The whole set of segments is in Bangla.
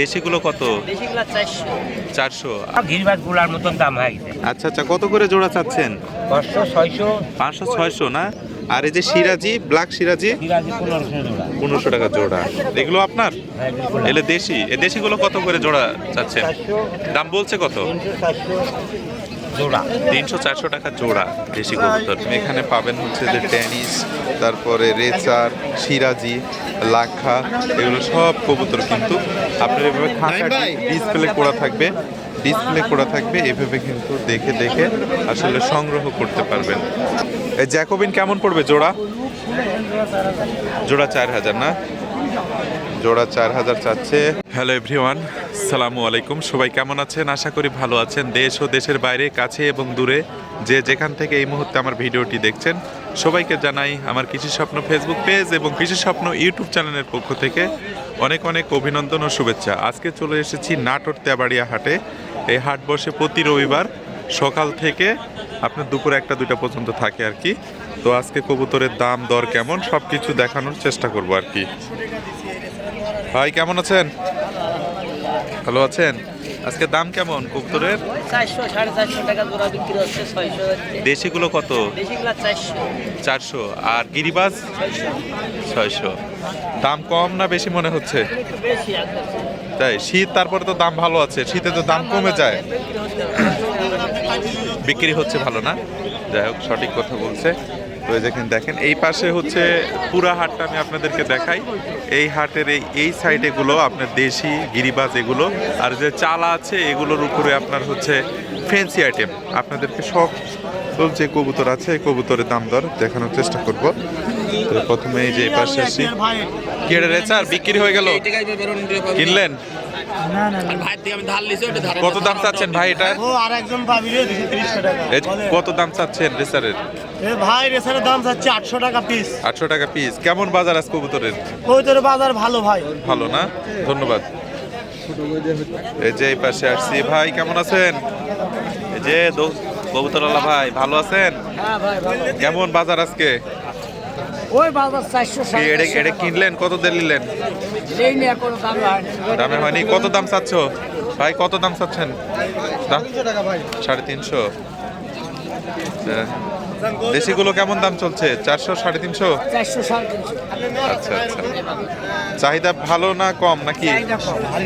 দেশিগুলো কত? চারশো। গিরিবাজগুলার মতন দাম হয়ে আচ্ছা আচ্ছা কত করে জোড়া চাচ্ছেন? পাঁচশো ছয়শো। পাঁচশো ছয়শো না? আর এই যে সিরাজি ব্ল্যাক সিরাজি? পনেরোশো টাকা জোড়া। এগুলো আপনার? হ্যাঁ এলে দেশি। এ দেশিগুলো কত করে জোড়া চাচ্ছেন? দাম বলছে কত? জোড়া। তিনশো চারশো টাকা জোড়া দেশি কবুতর। এখানে পাবেন হচ্ছে যে টেনিস তারপরে রেচার সিরাজি লাখা এগুলো সব কবুতর কিন্তু আপনার এভাবে খাঁচা ডিসপ্লে করা থাকবে ডিসপ্লে করা থাকবে এভাবে কিন্তু দেখে দেখে আসলে সংগ্রহ করতে পারবেন। এই জ্যাকোবিন কেমন পড়বে জোড়া? জোড়া চার হাজার না? জোড়া চার হাজার চাচ্ছে। হ্যালো এভরিওয়ান সালামু আলাইকুম। সবাই কেমন আছেন? আশা করি ভালো আছেন। দেশ ও দেশের বাইরে, কাছে এবং দূরে যে যেখান থেকে এই মুহূর্তে আমার ভিডিওটি দেখছেন, সবাইকে জানাই আমার কৃষি স্বপ্ন ফেসবুক পেজ এবং কৃষি স্বপ্ন ইউটিউব চ্যানেলের পক্ষ থেকে অনেক অনেক অভিনন্দন ও শুভেচ্ছা। আজকে চলে এসেছি নাটোর তেবাড়িয়া হাটে। এই হাট বসে প্রতি রবিবার সকাল থেকে আপনার দুপুর একটা, দুইটা পর্যন্ত থাকে আর কি। তো আজকে কবুতরের দাম, দর কেমন সব কিছু দেখানোর চেষ্টা করব আর কি। ভাই কেমন আছেন? ভালো আছেন? আজকে দাম কেমন কবুতরের? চারশো সাড়ে চারশো টাকা জোড়া বিক্রি হচ্ছে ছয়শো দেশিগুলো কত? দেশিগুলা চারশো। চারশো। আর গিরিবাজ? ছয়শো। দাম কম না বেশি মনে হচ্ছে? তাই শীত তারপরে তো দাম ভালো আছে শীতে তো দাম কমে যায়। বিক্রি হচ্ছে ভালো না? যাই হোক সঠিক কথা বলছে। তো দেখেন দেখেন এই পাশে হচ্ছে পুরা হাটটা আমি আপনাদেরকে দেখাই। এই হাটের এই এই সাইডেগুলো আপনার দেশি গিরিবাজ এগুলো আর যে চালা আছে এগুলোর উপরে আপনার হচ্ছে ফ্যান্সি আইটেম আপনাদেরকে সব সব যে কবুতর আছে এই কবুতরের দাম দর দেখানোর চেষ্টা করব। তো প্রথমে এই যে এই পাশে আসি। কেড়ে এটা রেচার বিক্রি হয়ে গেল? কিনলেন? কত দাম চাচ্ছেন ভাই এটা? আর কত দাম চাচ্ছেন রেসারের ভাই রেসারের দাম চাচ্ছে আটশো টাকা পিস আটশো টাকা পিস কেমন বাজার আজ কবুতরের? তোর বাজার ভালো ভাই। ভালো না? ধন্যবাদ। এই যে এই পাশে আসছি। ভাই কেমন আছেন? এই যে কবুতরওয়ালা ভাই ভালো আছেন? হ্যাঁ কেমন বাজার আজকে? ওই বাজার চারশো এডে এডে কিনলেন? কত দিয়ে নিলেন? দাম হয়নি। কত দাম চাচ্ছ? ভাই কত দাম চাচ্ছেন? দাম? সাড়ে তিনশো। আচ্ছা। দেশিগুলো কেমন দাম চলছে? চারশো সাড়ে তিনশো? আচ্ছা আচ্ছা। চাহিদা ভালো না কম নাকি?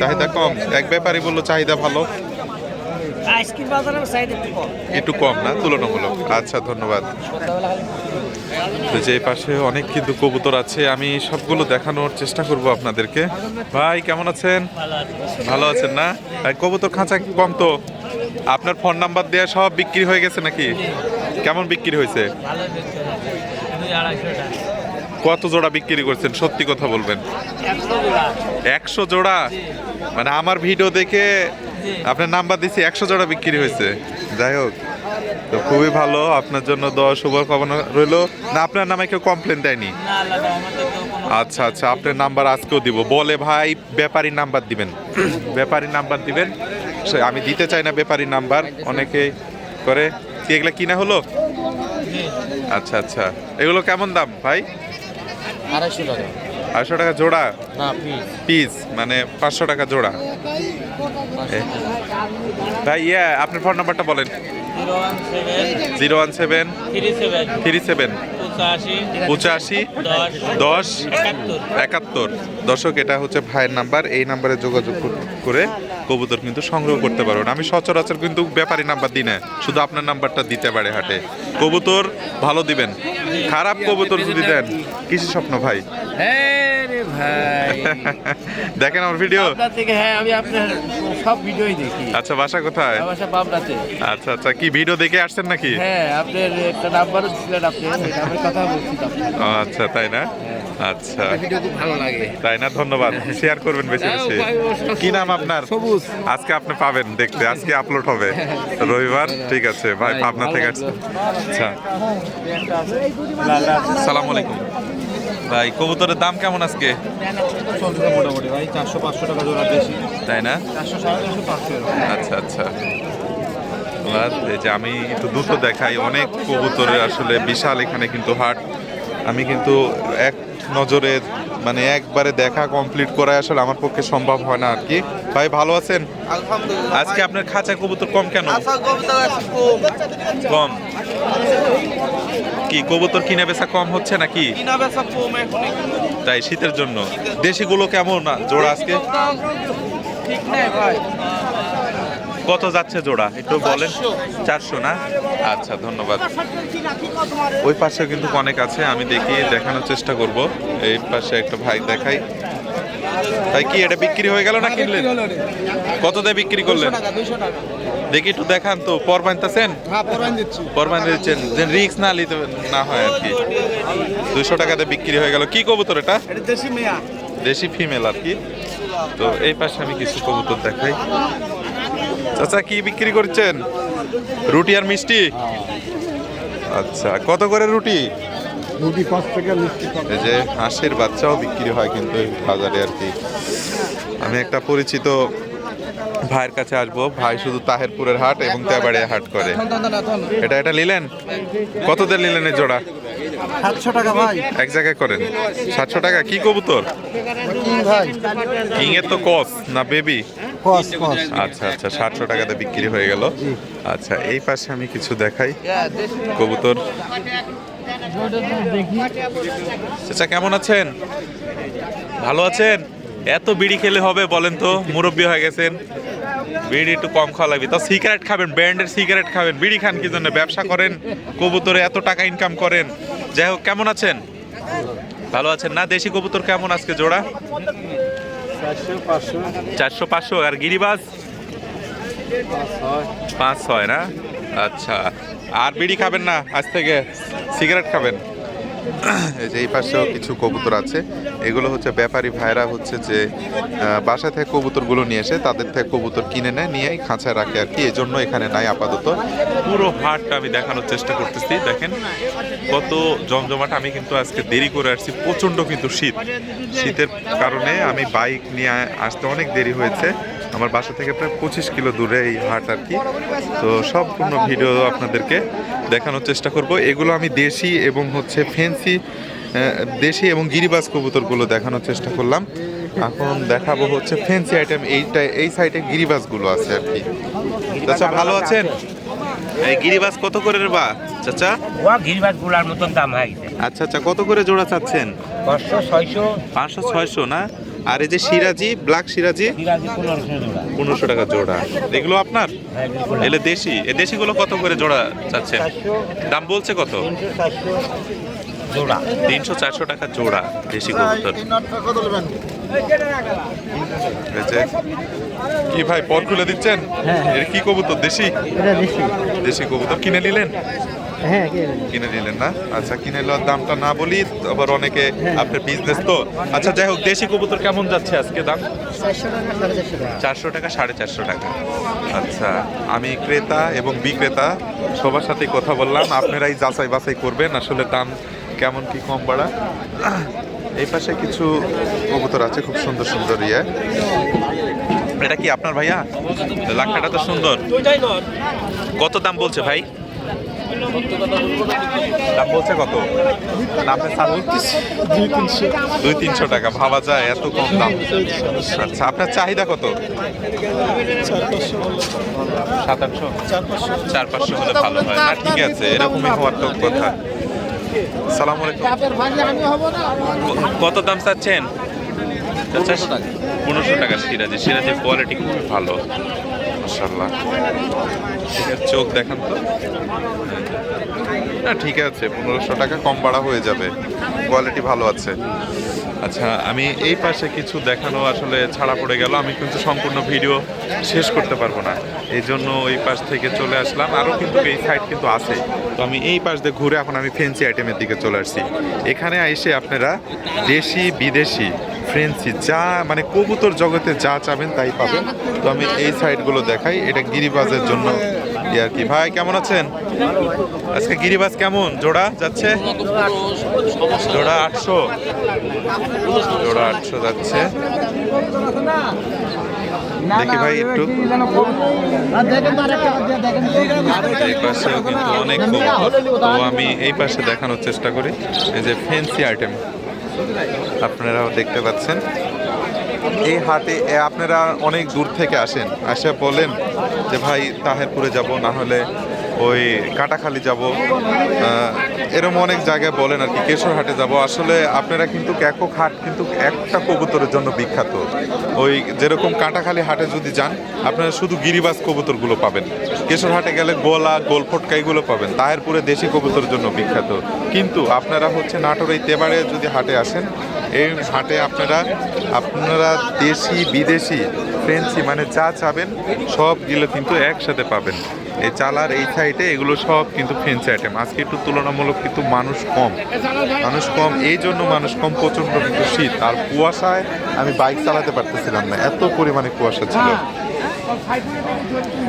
চাহিদা কম। এক ব্যাপারই বলল চাহিদা ভালো। একটু কম। না? তুলনামূলক। আচ্ছা ধন্যবাদ। তো যে পাশে অনেক কিন্তু কবুতর আছে আমি সবগুলো দেখানোর চেষ্টা করব আপনাদেরকে। ভাই কেমন আছেন? ভালো আছেন না? কবুতর খাঁচা কম তো? আপনার ফোন নাম্বার দেওয়া সব বিক্রি হয়ে গেছে নাকি? কেমন বিক্রি হয়েছে? কত জোড়া বিক্রি করছেন? সত্যি কথা বলবেন। একশো জোড়া? মানে আমার ভিডিও দেখে আপনার নাম্বার দিছি, একশো জোড়া বিক্রি হয়েছে। যাই হোক, তো খুবই ভালো, আপনার জন্য দশ শুভকামনা রইল। না, আপনার নামে কেউ কমপ্লেন দেয়নি? আচ্ছা আচ্ছা আপনার নাম্বার আজকেও দিব। বলে ভাই, ব্যাপারী নাম্বার দিবেন। ব্যাপারী নাম্বার দিবেন। আমি দিতে চাই না ব্যাপারী নাম্বার। অনেকে করে। কি এগুলা কিনা হলো? আচ্ছা আচ্ছা। এগুলো কেমন দাম ভাই? আড়াইশো টাকা। আড়াইশো টাকা জোড়া? না পিস মানে পাঁচশো টাকা জোড়া। ভাই ইয়া আপনার ফোন নাম্বারটা বলেন। Zero one seven. Three seven. পঁচাশি। দশ। একাত্তর। দর্শক এটা হচ্ছে ভাইয়ের নাম্বার। এই নাম্বারে যোগাযোগ করে কবুতর কিন্তু সংগ্রহ করতে পারবেন আমি সচরাচর কিন্তু ব্যাপারী নাম্বার দিই না শুধু আপনার নাম্বারটা দিতে পারে হাটে। কবুতর ভালো দিবেন। খারাপ কবুতর যদি দেন কৃষি স্বপ্ন ভাই? হ্যাঁ ভাই। দেখেন আমার ভিডিও হ্যাঁ আমি আপনার সব ভিডিওই দেখি। আচ্ছা বাসা কোথায়? পাবনাতে। আচ্ছা আচ্ছা কি ভিডিও দেখে আসছেন নাকি? হ্যাঁ আপনার একটা নাম্বারও দিলেন আপনি কথা বলছি আচ্ছা তাই না? আচ্ছা। ভিডিও খুব ভালো লাগে। তাই না? ধন্যবাদ। শেয়ার করবেন বেশি বেশি। কি নাম আপনার? সবুজ। আজকে আপনি পাবেন দেখতে। আজকে আপলোড হবে। রবিবার। ঠিক আছে ভাই পাবনা থেকে আসছে আচ্ছা। সালাম আলাইকুম। ভাই কবুতরের দাম কেমন আজকে? মোটামুটি ভাই চারশো পাঁচশো টাকা জোড়া বেশি। তাই না? চারশো সাড়ে চারশো পাঁচশো আচ্ছা আচ্ছা। যে আমি একটু দ্রুত দেখাই অনেক কবুতরের আসলে বিশাল এখানে কিন্তু হাট। আমি কিন্তু এক নজরে মানে একবারে দেখা কমপ্লিট করা আসলে আমার পক্ষে সম্ভব হয় না আর কি। ভাই ভালো আছেন? আলহামদুলিল্লাহ। আজকে আপনার খাঁচা কবুতর কম কেন? আছে কম। কি কবুতর কিনা বেচা কম হচ্ছে নাকি? তাই শীতের জন্য। দেশিগুলো কেমন? না জোড়া আজকে? ঠিক নাই ভাই। কত যাচ্ছে জোড়া? একটু বলেন। চারশো। না? আচ্ছা ধন্যবাদ। ওই পাশে কিন্তু অনেক আছে আমি দেখি দেখানোর চেষ্টা করব। এই পাশে একটা ভাই দেখাই। তাই কি এটা বিক্রি হয়ে গেল না কিনলেন? কত দিয়ে বিক্রি করলেন? টাকা দুইশো টাকা। দেখি একটু দেখান তো পর বানতেছেন হ্যাঁ পরান দিচ্ছি। পর দিচ্ছেন যে রিক্স না নিতে না হয় আর কি। দুইশো টাকাতে বিক্রি হয়ে গেল। কি কবুতর এটা? এটা দেশি দেশি ফিমেল আর কি। তো এই পাশে আমি কিছু কবুতর দেখাই। চাচা কি বিক্রি করছেন? রুটি আর মিষ্টি? আচ্ছা কত করে রুটি? রুটি পাঁচ টাকা। মিষ্টি এই যে হাঁসের বাচ্চাও বিক্রি হয় কিন্তু এই বাজারে আর কি। আমি একটা পরিচিত ভাইয়ের কাছে আসব। ভাই শুধু তাহেরপুরের হাট এবং তেবাড়িয়া হাট করে। এটা এটা নিলেন? কত দিয়ে নিলেন এই জোড়া? সাতশো টাকা ভাই। এক জায়গায় করেন। সাতশো টাকা কি কবুতর? ভাই কিং এর তো কস না বেবি? কস কস। আচ্ছা আচ্ছা সাতশো টাকাতে বিক্রি হয়ে গেল। আচ্ছা এই পাশে আমি কিছু দেখাই। কবুতর। চাচা কেমন আছেন? ভালো আছেন? এত বিড়ি খেলে হবে বলেন তো মুরব্বী হয়ে গেছেন। বিড়ি একটু কম খাওয়া লাগবে তো সিগারেট খাবেন ব্র্যান্ডের সিগারেট খাবেন। বিড়ি খান কি জন্য? ব্যবসা করেন কবুতরে এত টাকা ইনকাম করেন। যাই হোক, কেমন আছেন? ভালো আছেন না? দেশি কবুতর কেমন আজকে জোড়া? চারশো পাঁচশো। আর গিরিবাজ? পাঁচ ছয়। না? আচ্ছা। আর বিড়ি খাবেন না? আজ থেকে সিগারেট খাবেন? যে এই পাশেও কিছু কবুতর আছে। এগুলো হচ্ছে ব্যাপারী ভাইরা হচ্ছে যে বাসা থেকে কবুতরগুলো নিয়ে এসে তাদের থেকে কবুতর কিনে নেয় নিয়ে খাঁচায় রাখে আর কি। এই জন্য এখানে নাই আপাতত। পুরো হাটটা আমি দেখানোর চেষ্টা করতেছি। দেখেন কত জমজমাট। আমি কিন্তু আজকে দেরি করে আসছি। প্রচণ্ড কিন্তু শীত। শীতের কারণে আমি বাইক নিয়ে আসতে অনেক দেরি হয়েছে। আমার বাসা থেকে প্রায় পঁচিশ কিলো দূরে এই হাট আর কি। তো সম্পূর্ণ ভিডিও আপনাদেরকে দেখানোর চেষ্টা করব। এগুলো আমি দেশি এবং হচ্ছে ফেন্সি দেশি এবং গিরিবাজ কবুতরগুলো দেখানোর চেষ্টা করলাম। এখন দেখাবো হচ্ছে ফেন্সি আইটেম এইটা এই সাইডে গিরিবাজগুলো আছে আর কি। চাচা ভালো আছেন? এই গিরিবাজ কত করে রে বা চাচা? ও গিরিবাজগুলার মতন দাম হয়ে আচ্ছা আচ্ছা কত করে জোড়া চাচ্ছেন? পাঁচশো ছয়শো। পাঁচশো ছয়শো না? আর এই যে সিরাজি ব্ল্যাক সিরাজি? পনেরোশো টাকা জোড়া। এগুলো আপনার? হ্যাঁ, এলে দেশি। এ দেশিগুলো কত করে জোড়া চাচ্ছেন দাম বলছে কত? জোড়া। তিনশো চারশো টাকা জোড়া দেশি কবুতর। কি ভাই পর খুলে দিচ্ছেন? এর কি কবুতর দেশি। দেশি কবুতর। কিনে নিলেন? হ্যাঁ কিনে নিলেন। না? আচ্ছা কিনে নেওয়ার দামটা না বলি আবার অনেকে আপনার বিজনেস তো। আচ্ছা যাই হোক দেশি কবুতর কেমন যাচ্ছে আজকে দাম? চারশো টাকা সাড়ে চারশো টাকা। চারশো টাকা সাড়ে চারশো টাকা। আচ্ছা আমি ক্রেতা এবং বিক্রেতা সবার সাথে কথা বললাম। আপনারাই যাচাই বাছাই করবেন আসলে দাম কেমন কি কম বাড়া। এই পাশে কিছু কবুতর আছে খুব সুন্দর সুন্দর ইয়ে। এটা কি আপনার ভাইয়া? লাখাটা তো সুন্দর। কত দাম বলছে ভাই? দাম বলছে কত? আপনি দুই তিনশো দুই তিনশো টাকা। ভাবা যায়, এত কম দাম। আচ্ছা আপনার চাহিদা কত? সাত আটশো। চার পাঁচশো হলে ভালো হয়। না, ঠিক আছে, এরকমই হওয়ার তো কথা। সালাম আলাইকুম। কত দাম চাচ্ছেন? পনেরোশো টাকা। সিরাজি সিরাজের। কোয়ালিটি খুব ভালো। মাসাল্লাহ চোখ দেখান তো। না, ঠিক আছে, পনেরোশো টাকা কম বাড়া হয়ে যাবে। কোয়ালিটি ভালো আছে। আচ্ছা আমি এই পাশে কিছু দেখানো আসলে ছাড়া পড়ে গেল। আমি কিন্তু সম্পূর্ণ ভিডিও শেষ করতে পারব না। এই জন্য ওই পাশ থেকে চলে আসলাম। আরও কিন্তু এই সাইড কিন্তু আছে। তো আমি এই পাশ দিয়ে ঘুরে এখন আমি ফেন্সি আইটেমের দিকে চলে আসছি। এখানে এসে আপনারা দেশি বিদেশি ফ্রেন্সি যা মানে কবুতর জগতে যা চাবেন তাই পাবেন। তো আমি এই সাইডগুলো দেখাই এটা গিরিবাজের জন্য আর কি। ভাই কেমন আছেন? আজকে গিরিবাজ কেমন? জোড়া যাচ্ছে? জোড়া আটশো। জোড়া আটশো যাচ্ছে। দেখি ভাই একটু। এই পাশেও কিন্তু অনেক তো আমি এই পাশে দেখানোর চেষ্টা করি। এই যে ফেন্সি আইটেম আপনারাও দেখতে পাচ্ছেন। এই হাটে আপনারা অনেক দূর থেকে আসেন। আসে বলেন যে, ভাই, তাহেরপুরে যাব, না হলে ওই কাটাখালি যাব। এরকম অনেক জায়গায় বলেন আর কি, কেশরহাটে যাব। আসলে আপনারা কিন্তু একক হাট কিন্তু একটা কবুতরের জন্য বিখ্যাত। ওই যেরকম কাটাখালি হাটে যদি যান, আপনারা শুধু গিরিবাস কবুতরগুলো পাবেন। কেশরহাটে গেলে গোলা, গোলফটকা এগুলো পাবেন। তাহেরপুরে দেশি কবুতরের জন্য বিখ্যাত। কিন্তু আপনারা হচ্ছে নাটোর এই তেবারে যদি হাটে আসেন এই হাটে আপনারা আপনারা দেশি বিদেশি ফ্রেন্সি মানে যা চাবেন সবগুলো কিন্তু একসাথে পাবেন। এই চালার এই সাইডে এগুলো সব কিন্তু ফেন্সি আইটেম আজকে একটু তুলনামূলক কিন্তু মানুষ কম। মানুষ কম এই জন্য মানুষ কম প্রচণ্ড কিন্তু শীত। আর কুয়াশায় আমি বাইক চালাতে পারতেছিলাম না এত পরিমাণে কুয়াশা ছিল।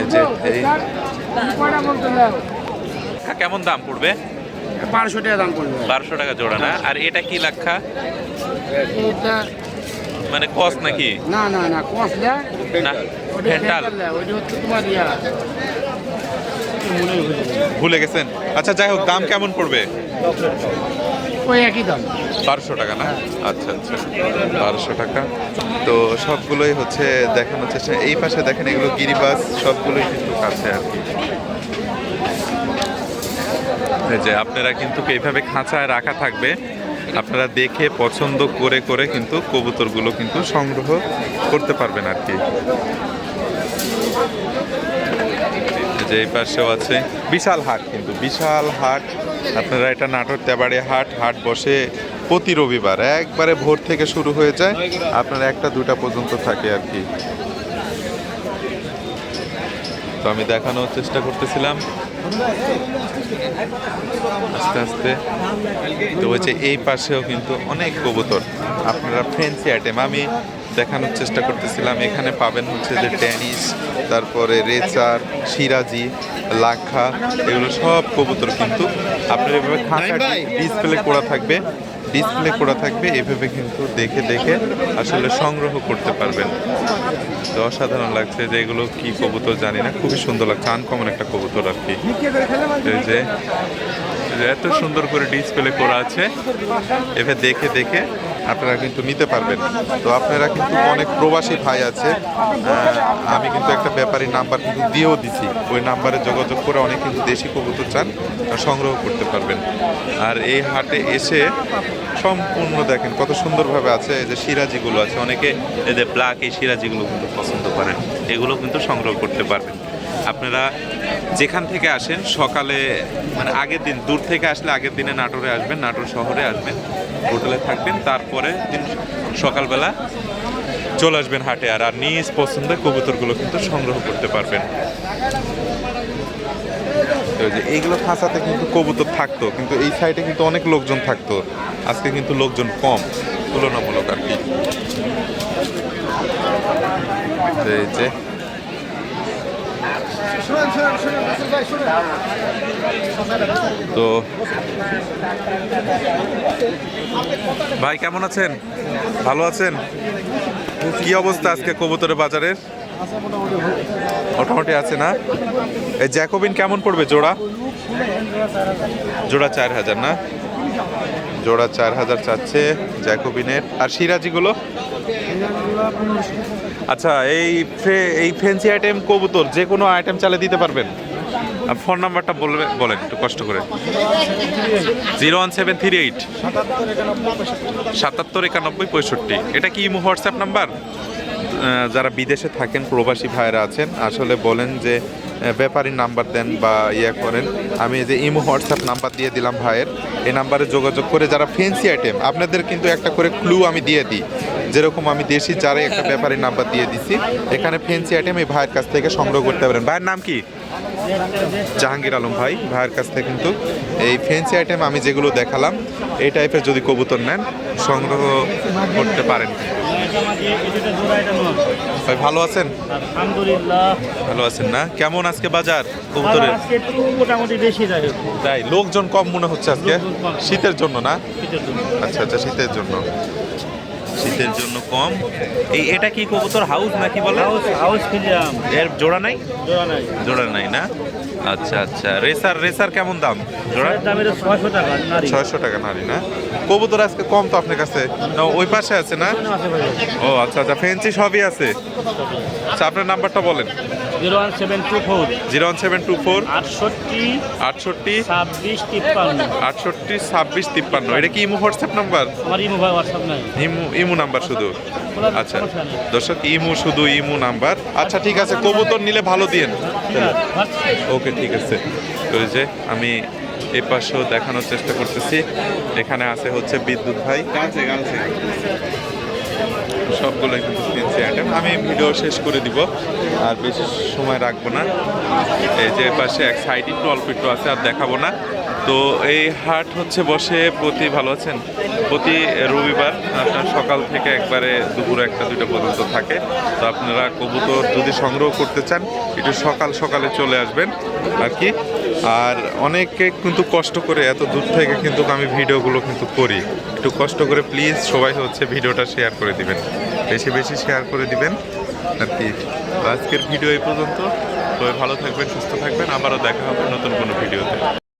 এই যে এই কেমন দাম পড়বে? বারোশো টাকা দাম পড়বে। বারোশো টাকা জোড়া না? আর এটা কি লাক্ষা? মানে কস নাকি? না না না কস না। দেয়, ওইটা হচ্ছে তোমার ইয়া। ভুলে গেছেন? আচ্ছা যাই হোক দাম কেমন পড়বে? ওই একই দাম। বারোশো টাকা না? আচ্ছা আচ্ছা বারোশো টাকা। তো সবগুলোই হচ্ছে দেখানো চেষ্টা। এই পাশে দেখেন এগুলো গিরিবাস সবগুলোই কিন্তু কাছে আর কি। যে আপনারা কিন্তু এইভাবে খাঁচায় রাখা থাকবে। আপনারা দেখে পছন্দ করে করে কিন্তু কবুতরগুলো কিন্তু সংগ্রহ করতে পারবেন আর কি। যে এই পাশেও আছে বিশাল হাট কিন্তু, বিশাল হাট। আপনারা এটা নাটোর তেবাড়ে হাট হাট বসে প্রতি রবিবার একবারে ভোর থেকে শুরু হয়ে যায়। আপনারা একটা, দুটা পর্যন্ত থাকে আর কি। তো আমি দেখানোর চেষ্টা করতেছিলাম। আস্তে আস্তে। তো বলছে এই পাশেও কিন্তু অনেক কবুতর। আপনারা ফ্রেন্সি আইটেম আমি দেখানোর চেষ্টা করতেছিলাম। এখানে পাবেন হচ্ছে যে টেনিস তারপরে রেচার সিরাজি লাখা এগুলো সব কবুতর কিন্তু আপনার এভাবে খাঁচা ডিসপ্লে করা থাকবে। ডিসপ্লে করা থাকবে, এভাবে কিন্তু দেখে দেখে আসলে সংগ্রহ করতে পারবেন। তো অসাধারণ লাগছে যে এগুলো কি কবুতর জানি না, খুবই সুন্দর লাগছে আনকমন একটা কবুতর আর কি। এই যে, এত সুন্দর করে ডিসপ্লে করা আছে, এভাবে দেখে দেখে আপনারা কিন্তু নিতে পারবেন। তো আপনারা কিন্তু অনেক প্রবাসী ভাই আছে। আমি কিন্তু একটা ব্যাপারী নাম্বার কিন্তু দিয়েও দিছি। ওই নাম্বারে যোগাযোগ করে অনেক কিন্তু দেশি কবুতর চান সংগ্রহ করতে পারবেন। আর এই হাটে এসে সম্পূর্ণ দেখেন কত সুন্দরভাবে আছে। এই যে সিরাজিগুলো আছে। অনেকে এই যে ব্ল্যাক এই সিরাজিগুলো কিন্তু পছন্দ করেন এগুলো কিন্তু সংগ্রহ করতে পারবেন। আপনারা যেখান থেকে আসেন, সকালে মানে আগের দিন, দূর থেকে আসলে আগের দিনে নাটোরে আসবেন, নাটোর শহরে আসবেন, হোটেলে থাকবেন, তারপরে দিন সকালবেলা চলে আসবেন হাটে। আর আর নিজ পছন্দের কবুতরগুলো কিন্তু সংগ্রহ করতে পারবেন। যে এইগুলো খাঁচাতে কিন্তু কবুতর থাকতো, কিন্তু এই সাইডে কিন্তু অনেক লোকজন থাকতো। আজকে কিন্তু লোকজন কম, তুলনামূলক আর কি। এই যে তো, ভাই, কেমন আছেন? ভালো আছেন? কি অবস্থা আজকে কবুতরের বাজারের মোটামুটি আছে না? এই জ্যাকোবিন কেমন পড়বে জোড়া? জোড়া চার হাজার না? জোড়া চার হাজার চাচ্ছে জ্যাকোবিনের। আর সিরাজিগুলো? আচ্ছা এই এই ফ্যান্সি আইটেম কবুতর, যে কোনো আইটেম চালে দিতে পারবেন? ফোন নাম্বারটা বলবে, বলেন, একটু কষ্ট করে। Zero one seven three eight. সাতাত্তর একানব্বই পঁয়ষট্টি। এটা কি ইমো হোয়াটসঅ্যাপ নাম্বার? যারা বিদেশে থাকেন, প্রবাসী ভাইরা আছেন, আসলে বলেন যে ব্যাপারীর নাম্বার দেন বা ইয়ে করেন। আমি যে ইমো হোয়াটসঅ্যাপ নাম্বার দিয়ে দিলাম ভাইয়ের। এই নাম্বারে যোগাযোগ করে যারা ফেন্সি আইটেম আপনাদের কিন্তু একটা করে ক্লু আমি দিয়ে দিই। যেরকম আমি দেশি যারা একটা ব্যাপারীর নাম্বার দিয়ে দিছি। এখানে ফেন্সি আইটেম এই ভাইয়ের কাছ থেকে সংগ্রহ করতে পারেন। ভাইয়ের নাম কি? জাহাঙ্গীর আলম ভাই ভাইয়ের কাছ থেকে কিন্তু এই ফেন্সি আইটেম আমি যেগুলো দেখালাম এই টাইপের যদি কবুতর নেন সংগ্রহ করতে পারেন। ভাই ভালো আছেন? আলহামদুলিল্লাহ। ভালো আছেন না? কেমন আজকে বাজার কবুতরের? মোটামুটি বেশি তাই লোকজন কম মনে হচ্ছে আজকে? শীতের জন্য না? আচ্ছা আচ্ছা শীতের জন্য। শীতের জন্য কম। এই এটা কি কবুতর? হাউস নাকি বলে? হাউস হাউস ফিলিয়াম এর জোড়া নাই? জোড়া নাই। জোড়া নাই না? আচ্ছা আচ্ছা। রেসার রেসার কেমন দাম? জোড়া? এর দাম এটা ছয়শো টাকা নারী। ছয়শো টাকা নারী না? কবুতর আজকে কম তো আপনার কাছে? না ওই পাশে আছে না? ও আচ্ছা আচ্ছা ফেন্সি সবই আছে। আচ্ছা আপনার নাম্বারটা বলেন। Zero one seven two four. Zero one seven two four. আটষট্টি আটষট্টি ছাব্বিশ তিপ্পান্ন। আটষট্টি ছাব্বিশ তিপ্পান্ন। এটা কি ইমো হোয়াটসঅ্যাপ নাম্বার? আমার ইমো হোয়াটসঅ্যাপ নাই। ইমু ইমু নাম্বার শুধু? আচ্ছা। সমস্যা দর্শক ইমু শুধু ইমু নাম্বার। আচ্ছা ঠিক আছে কবুতর নিলে ভালো দিয়েন। ওকে ঠিক আছে। তো যে আমি এই পাশেও দেখানোর চেষ্টা করতেছি। এখানে আছে হচ্ছে বিদ্যুৎ ভাই। সবগুলো কিন্তু কিনছি আইটেম আমি ভিডিও শেষ করে দিব। আর বেশি সময় রাখব না। এই যে পাশে এক সাইড একটু অল্প একটু আছে, আর দেখাবো না। তো এই হাট হচ্ছে বসে, প্রতি ভালো আছেন? প্রতি রবিবার, আপনার সকাল থেকে একবারে দুপুর একটা দুটো পর্যন্ত থাকে। তো আপনারা কবুতর যদি সংগ্রহ করতে চান, একটু সকাল সকালে চলে আসবেন আর কি। আর অনেকে কিন্তু কষ্ট করে, এত দূর থেকে কিন্তু আমি ভিডিওগুলো কিন্তু করি। একটু কষ্ট করে প্লিজ সবাই হচ্ছে ভিডিওটা শেয়ার করে দিবেন। বেশি বেশি শেয়ার করে দিবেন। আর কি। আজকের ভিডিও এই পর্যন্ত। তবে ভালো থাকবেন, সুস্থ থাকবেন। আবারও দেখা হবে নতুন কোনো ভিডিওতে।